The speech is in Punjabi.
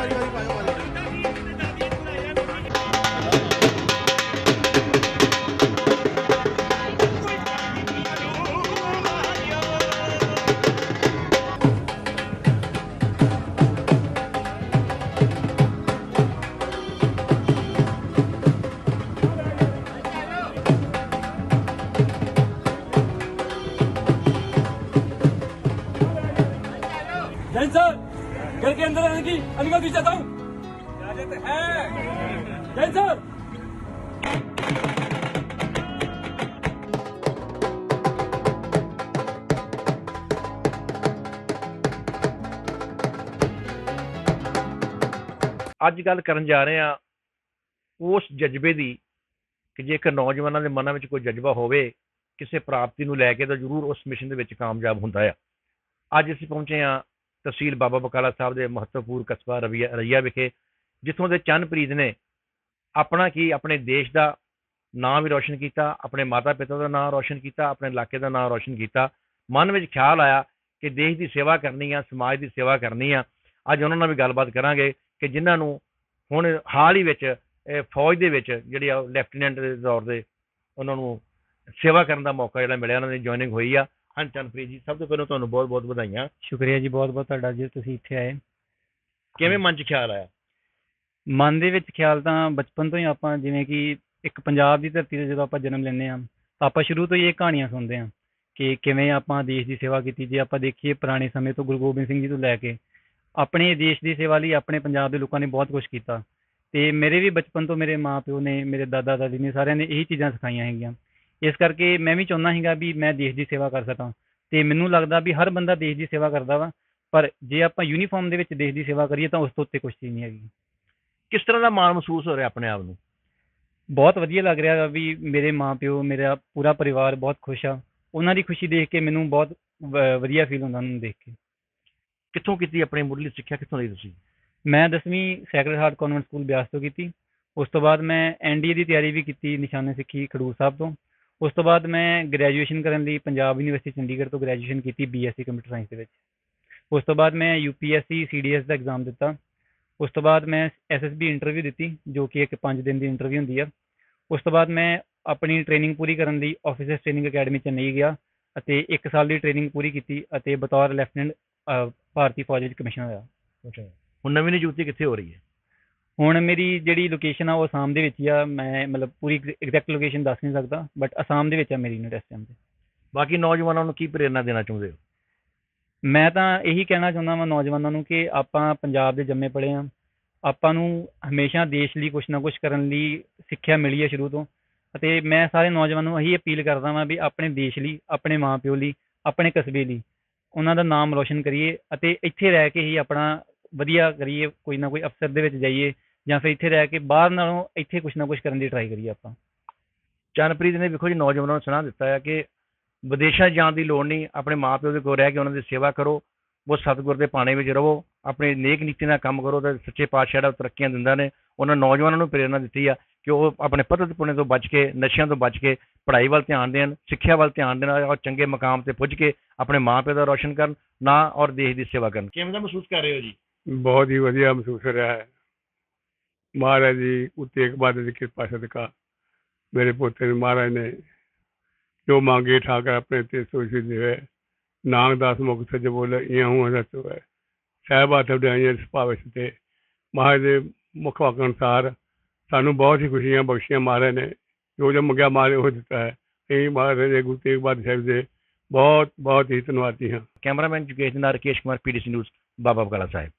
ਪਾਇਓ ਜੀ घर के अंदर आने की अनुमति चाहता हूँ इजाजत है जैन सर ਅੱਜ ਗੱਲ ਕਰਨ ਜਾ ਰਹੇ ਆ ਉਸ ਜਜ਼ਬੇ ਦੀ ਕਿ ਜੇਕਰ ਨੌਜਵਾਨਾਂ ਦੇ ਮਨਾਂ ਵਿੱਚ ਕੋਈ ਜਜ਼ਬਾ ਹੋਵੇ ਕਿਸੇ ਪ੍ਰਾਪਤੀ ਨੂੰ ਲੈ ਕੇ ਤਾਂ ਜ਼ਰੂਰ ਉਸ ਮਿਸ਼ਨ ਦੇ ਵਿੱਚ ਕਾਮਯਾਬ ਹੁੰਦਾ ਆ ਅੱਜ ਅਸੀਂ ਪਹੁੰਚੇ ਆ ਤਹਿਸੀਲ ਬਾਬਾ ਬਕਾਲਾ ਸਾਹਿਬ ਦੇ ਮਹੱਤਵਪੂਰਨ ਕਸਬਾ ਰਵੀਆ ਰਈਆ ਵਿਖੇ, ਜਿੱਥੋਂ ਦੇ ਚੰਨਪ੍ਰੀਤ ਨੇ ਆਪਣਾ ਕੀ, ਆਪਣੇ ਦੇਸ਼ ਦਾ ਨਾਂ ਵੀ ਰੌਸ਼ਨ ਕੀਤਾ, ਆਪਣੇ ਮਾਤਾ ਪਿਤਾ ਦਾ ਨਾਂ ਰੌਸ਼ਨ ਕੀਤਾ, ਆਪਣੇ ਇਲਾਕੇ ਦਾ ਨਾਂ ਰੌਸ਼ਨ ਕੀਤਾ। ਮਨ ਵਿੱਚ ਖਿਆਲ ਆਇਆ ਕਿ ਦੇਸ਼ ਦੀ ਸੇਵਾ ਕਰਨੀ ਆ, ਸਮਾਜ ਦੀ ਸੇਵਾ ਕਰਨੀ ਆ। ਅੱਜ ਉਹਨਾਂ ਨਾਲ ਵੀ ਗੱਲਬਾਤ ਕਰਾਂਗੇ ਕਿ ਜਿਨ੍ਹਾਂ ਨੂੰ ਹੁਣ ਹਾਲ ਹੀ ਵਿੱਚ ਫੌਜ ਦੇ ਵਿੱਚ ਜਿਹੜੀ ਆ, ਲੈਫਟੀਨੈਂਟ ਦੇ ਤੌਰ ਤੇ ਉਹਨਾਂ ਨੂੰ ਸੇਵਾ ਕਰਨ ਦਾ ਮੌਕਾ ਜਿਹੜਾ ਮਿਲਿਆ, ਉਹਨਾਂ ਦੀ ਜੁਆਇਨਿੰਗ ਹੋਈ ਆ। ਹਾਂ ਚੰਨਪ੍ਰੀਤ ਜੀ ਸਭ ਤੋਂ ਪਹਿਲਾਂ ਤੁਹਾਨੂੰ ਬਹੁਤ ਬਹੁਤ ਵਧਾਈਆਂ। ਸ਼ੁਕਰੀਆ ਜੀ ਬਹੁਤ ਬਹੁਤ ਤੁਹਾਡਾ ਜੀ ਤੁਸੀਂ ਇੱਥੇ ਆਏ। ਕਿਵੇਂ ਮਨ 'ਚ ਖਿਆਲ ਆਇਆ? ਮਨ ਦੇ ਵਿੱਚ ਖਿਆਲ ਤਾਂ ਬਚਪਨ ਤੋਂ ਹੀ ਆਪਾਂ ਜਿਵੇਂ ਕਿ ਇੱਕ ਪੰਜਾਬ ਦੀ ਧਰਤੀ ਤੇ ਜਦੋਂ ਆਪਾਂ ਜਨਮ ਲੈਂਦੇ ਤਾਂ ਆਪਾਂ ਸ਼ੁਰੂ ਤੋਂ ਹੀ ਇਹ ਕਹਾਣੀਆਂ ਸੁਣਦੇ ਹਾਂ ਕਿ ਕਿਵੇਂ ਆਪਾਂ ਦੇਸ਼ ਦੀ ਸੇਵਾ ਕੀਤੀ। ਜੇ ਆਪਾਂ ਦੇਖੀਏ ਪੁਰਾਣੇ ਸਮੇਂ ਤੋਂ ਗੁਰੂ ਗੋਬਿੰਦ ਸਿੰਘ ਜੀ ਤੋਂ ਲੈ ਕੇ ਆਪਣੇ ਦੇਸ਼ ਦੀ ਸੇਵਾ ਲਈ ਆਪਣੇ ਪੰਜਾਬ ਦੇ ਲੋਕਾਂ ਨੇ ਬਹੁਤ ਕੁਝ ਕੀਤਾ। ਤੇ ਮੇਰੇ ਵੀ ਬਚਪਨ ਤੋਂ ਮੇਰੇ ਮਾਪਿਓ ਨੇ ਮੇਰੇ ਦਾਦਾ ਦਾਦੀ ਨੇ ਸਾਰਿਆਂ ਨੇ ਇਹੀ ਚੀਜ਼ਾਂ ਸਿਖਾਈਆਂ ਹੈਗੀਆਂ। ਇਸ ਕਰਕੇ ਮੈਂ ਵੀ ਚਾਹੁੰਦਾ ਸੀਗਾ ਵੀ ਮੈਂ ਦੇਸ਼ ਦੀ ਸੇਵਾ ਕਰ ਸਕਾਂ ਤੇ ਮੈਨੂੰ ਲੱਗਦਾ ਵੀ ਹਰ ਬੰਦਾ ਦੇਸ਼ ਦੀ ਸੇਵਾ ਕਰਦਾ ਵਾ ਪਰ ਜੇ ਆਪਾਂ ਯੂਨੀਫਾਰਮ ਦੇ ਵਿੱਚ ਦੇਸ਼ ਦੀ ਸੇਵਾ ਕਰੀਏ ਤਾਂ ਉਸ ਤੋਂ ਉੱਤੇ ਕੁਝ ਚੀਜ਼ ਨਹੀਂ ਹੈਗੀ। ਕਿਸ ਤਰ੍ਹਾਂ ਦਾ ਮਾਣ ਮਹਿਸੂਸ ਹੋ ਰਿਹਾ ਆਪਣੇ ਆਪ ਨੂੰ? ਬਹੁਤ ਵਧੀਆ ਲੱਗ ਰਿਹਾ ਵਾ ਮੇਰੇ ਮਾਪਿਓ ਮੇਰਾ ਪੂਰਾ ਪਰਿਵਾਰ ਬਹੁਤ ਖੁਸ਼ ਆ। ਉਹਨਾਂ ਦੀ ਖੁਸ਼ੀ ਦੇਖ ਕੇ ਮੈਨੂੰ ਬਹੁਤ ਵਧੀਆ ਫੀਲ ਹੁੰਦਾ ਉਹਨਾਂ ਨੂੰ ਦੇਖ ਕੇ। ਕਿੱਥੋਂ ਕੀਤੀ ਆਪਣੀ ਮੁੱਢਲੀ ਸਿੱਖਿਆ? ਕਿੱਥੋਂ ਲਈ ਤੁਸੀਂ? ਮੈਂ 10ਵੀਂ sacred heart convent school Beas ਤੋਂ ਕੀਤੀ। ਉਸ ਤੋਂ ਬਾਅਦ ਮੈਂ ਐਨਡੀਏ ਦੀ ਤਿਆਰੀ ਵੀ ਕੀਤੀ ਨਿਸ਼ਾਨੇ ਸਿੱਖੀ ਖਡੂਰ ਸਾਹਿਬ ਤੋਂ। ਉਸ ਤੋਂ ਬਾਅਦ ਮੈਂ ਗ੍ਰੈਜੂਏਸ਼ਨ ਕਰਨ ਲਈ ਪੰਜਾਬ ਯੂਨੀਵਰਸਿਟੀ ਚੰਡੀਗੜ੍ਹ ਤੋਂ ਗ੍ਰੈਜੂਏਸ਼ਨ ਕੀਤੀ ਬੀਐਸਸੀ ਕੰਪਿਊਟਰ ਸਾਇੰਸ ਦੇ ਵਿੱਚ। ਉਸ ਤੋਂ ਬਾਅਦ ਮੈਂ ਯੂਪੀਐਸਸੀ ਸੀਡੀਐਸ ਦਾ ਐਗਜ਼ਾਮ ਦਿੱਤਾ। ਉਸ ਤੋਂ ਬਾਅਦ ਮੈਂ ਐਸਐਸਬੀ ਇੰਟਰਵਿਊ ਦਿੱਤੀ, ਜੋ ਕਿ ਇੱਕ 5 ਦਿਨ ਦੀ ਇੰਟਰਵਿਊ ਹੁੰਦੀ ਆ। ਉਸ ਤੋਂ ਬਾਅਦ ਮੈਂ ਆਪਣੀ ਟ੍ਰੇਨਿੰਗ ਪੂਰੀ ਕਰਨ ਲਈ ਆਫਿਸਰਸ ਟ੍ਰੇਨਿੰਗ ਅਕੈਡਮੀ ਚੇਨਈ ਗਿਆ ਅਤੇ 1 ਸਾਲ ਦੀ ਟ੍ਰੇਨਿੰਗ ਪੂਰੀ ਕੀਤੀ ਅਤੇ ਬਤੌਰ ਲੈਫਟੀਨੈਂਟ ਭਾਰਤੀ ਫੌਜ ਵਿੱਚ ਕਮਿਸ਼ਨ ਹੋਇਆ। ਹੁਣ ਨਵੀਂ ਨਿਯੁਕਤੀ ਕਿੱਥੇ ਹੋ ਰਹੀ ਹੈ? ਹੁਣ ਮੇਰੀ ਜਿਹੜੀ ਲੋਕੇਸ਼ਨ ਆ ਉਹ ਅਸਾਮ ਦੇ ਵਿੱਚ ਹੀ ਆ ਮੈਂ ਮਤਲਬ ਪੂਰੀ ਐਗਜ਼ੈਕਟ ਲੋਕੇਸ਼ਨ ਦੱਸ ਨਹੀਂ ਸਕਦਾ ਬਟ ਅਸਾਮ ਦੇ ਵਿੱਚ ਆ ਮੇਰੀ ਯੂਨਿਟ ਇਸ ਟਾਈਮ ਤੇ। ਬਾਕੀ ਨੌਜਵਾਨਾਂ ਨੂੰ ਕੀ ਪ੍ਰੇਰਣਾ ਦੇਣਾ ਚਾਹੁੰਦੇ ਹੋ? ਮੈਂ ਤਾਂ ਇਹੀ ਕਹਿਣਾ ਚਾਹੁੰਦਾ ਹਾਂ ਨੌਜਵਾਨਾਂ ਨੂੰ ਕਿ ਆਪਾਂ ਪੰਜਾਬ ਦੇ ਜੰਮੇ ਪਲੇ ਆ। ਆਪਾਂ ਨੂੰ ਹਮੇਸ਼ਾ ਦੇਸ਼ ਲਈ ਕੁਝ ਨਾ ਕੁਝ ਕਰਨ ਲਈ ਸਿੱਖਿਆ ਮਿਲੀ ਹੈ ਸ਼ੁਰੂ ਤੋਂ। ਅਤੇ ਮੈਂ ਸਾਰੇ ਨੌਜਵਾਨਾਂ ਨੂੰ ਇਹੀ ਅਪੀਲ ਕਰਦਾ ਹਾਂ ਵੀ ਆਪਣੇ ਦੇਸ਼ ਲਈ ਆਪਣੇ ਮਾਪਿਓ ਲਈ ਆਪਣੇ ਕਸਬੇ ਲਈ ਉਹਨਾਂ ਦਾ ਨਾਮ ਰੋਸ਼ਨ ਕਰੀਏ ਅਤੇ ਇੱਥੇ ਰਹਿ ਕੇ ਹੀ ਆਪਣਾ ਵਧੀਆ ਕਰੀਏ ਕੋਈ ਨਾ ਕੋਈ ਅਫਸਰ ਦੇ ਵਿੱਚ ਜਾਈਏ। ਜਾਂ ਫਿਰ ਇੱਥੇ ਰਹਿ ਕੇ ਬਾਹਰ ਨਾਲੋਂ ਇੱਥੇ ਕੁਝ ਨਾ ਕੁਝ ਕਰਨ ਦੀ ਟਰਾਈ ਕਰੀਏ ਆਪਾਂ। ਚੰਨਪ੍ਰੀਤ ਨੇ ਵੇਖੋ ਜੀ ਨੌਜਵਾਨਾਂ ਨੂੰ ਸੁਣਾ ਦਿੱਤਾ ਹੈ ਕਿ ਵਿਦੇਸ਼ਾਂ ਜਾਣ ਦੀ ਲੋੜ ਨਹੀਂ ਆਪਣੇ ਮਾਪਿਓ ਦੇ ਕੋਲ ਰਹਿ ਕੇ ਉਹਨਾਂ ਦੀ ਸੇਵਾ ਕਰੋ ਉਹ ਸਤਿਗੁਰ ਦੇ ਪਾਣੇ ਵਿੱਚ ਰਹੋ ਆਪਣੇ ਨੇਕ ਨੀਤੀ ਨਾਲ ਕੰਮ ਕਰੋ ਤੇ ਸੱਚੇ ਪਾਤਸ਼ਾਹ ਦਾ ਤਰੱਕੀਆਂ ਦਿੰਦਾ ਨੇ ਉਹਨਾਂ ਨੌਜਵਾਨਾਂ ਨੂੰ ਪ੍ਰੇਰਣਾ ਦਿੱਤੀ ਆ ਕਿ ਉਹ ਆਪਣੇ ਪਤਤ ਪੁਣੇ ਤੋਂ ਬਚ ਕੇ ਨਸ਼ਿਆਂ ਤੋਂ ਬਚ ਕੇ ਪੜ੍ਹਾਈ ਵੱਲ ਧਿਆਨ ਦੇਣ ਸਿੱਖਿਆ ਵੱਲ ਧਿਆਨ ਦੇਣ ਔਰ ਚੰਗੇ ਮਕਾਮ ਤੇ ਪੁੱਜ ਕੇ ਆਪਣੇ ਮਾਪਿਓ ਦਾ ਰੌਸ਼ਨ ਕਰਨ ਨਾ ਔਰ ਦੇਸ਼ ਦੀ ਸੇਵਾ ਕਰਨ। ਕਿਵੇਂ ਦਾ ਮਹਿਸੂਸ ਕਰ ਰਹੇ ਹੋ ਜੀ? ਬਹੁਤ ਹੀ ਵਧੀਆ ਮਹਿਸੂਸ ਹੋ ਰਿਹਾ ਹੈ। ਮਹਾਰਾਜ ਜੀ ਉੱਤੇ ਇੱਕ ਬਾਤ ਦੀ ਕਿਰਪਾ ਸਦਕਾ ਮੇਰੇ ਪੋਤੇ ਨੇ ਮਹਾਰਾਜ ਨੇ ਜੋ ਮੰਗੇ ਠਾਕਰ ਆਪਣੇ ਤੇ ਸੋਚੀ ਦੇਵੇ ਨਾਨਕ ਦਾਸ ਮੁਖ ਸੱਜ ਬੋਲੇ, ਇਹ ਹੂੰ ਰਤੋ ਹੈ ਸਹਿਬਾ ਤੁਹਾਡੀਆਂ ਸੁਭਾਵੇ ਤੇ ਮਹਾਰਾਜ ਦੇ ਮੁਖ ਵਾਕ ਅਨੁਸਾਰ ਸਾਨੂੰ ਬਹੁਤ ਹੀ ਖੁਸ਼ੀਆਂ ਬਖਸ਼ੀਆਂ ਮਹਾਰਾਜ ਨੇ। ਜੋ ਜੋ ਮੰਗਿਆ ਮਹਾਰਾਜ ਉਹ ਦਿੱਤਾ ਹੈ। ਇਹ ਮਹਾਰਾਜ ਦੇ ਗੁਰੂ ਤੇਗ ਬਹਾਦਰ ਸਾਹਿਬ ਦੇ ਬਹੁਤ ਬਹੁਤ ਹੀ ਧੰਨਵਾਦੀ ਹਾਂ। ਕੈਮਰਾਮੈਨ ਜੁਗੇਸ਼ ਨਾਲ ਰਕੇਸ਼ ਕੁਮਾਰ, ਪੀਡੀਸੀ ਨਿਊਜ਼, ਬਾਬਾ ਬਕਾਲਾ ਸਾਹਿਬ।